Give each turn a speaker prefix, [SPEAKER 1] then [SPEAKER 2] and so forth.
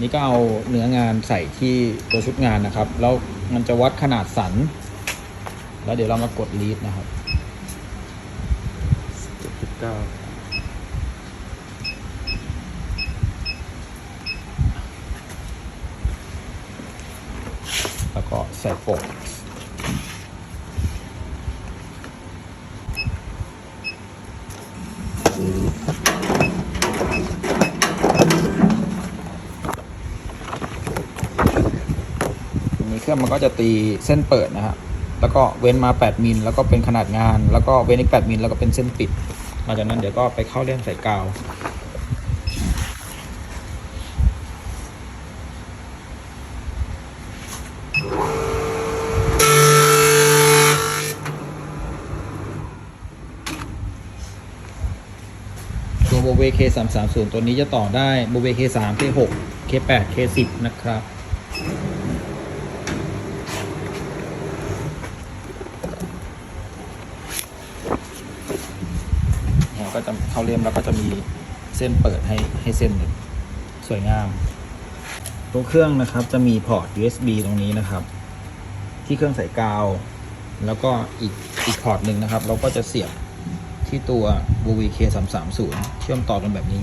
[SPEAKER 1] นี่ก็เอาเนื้องานใส่ที่ตัวชุดงานนะครับ แล้วมันจะวัดขนาดสัน แล้วเดี๋ยวเรามากดลีดนะครับแล้วก็ใส่ปกทีนี้ เครื่องมันก็จะตีเส้นเปิดนะฮะแล้วก็เว้นมา 8มิลแล้วก็เป็นขนาดงาน แล้วก็เว้นอีก 8มิลแล้วก็เป็นเส้นปิดหลังจากนั้นเดี๋ยวก็ไปเข้าเล่มใส่กาวตัวโบเว K330 ตัวนี้จะต่อได้โบเว K3 K6 K8 K10 นะครับ เนี่ยก็จะเข้าเล่มแล้วก็จะมีเส้นเปิดให้ให้เส้นสวยงาม ตัวเครื่องนะครับจะมีพอร์ต USB ตรงนี้นะครับ ที่เครื่องใส่กาว แล้วก็อีกอีกพอร์ตหนึ่งนะครับ เราก็จะเสียบที่ตัว VVK 330เชื่อมต่อกันแบบนี้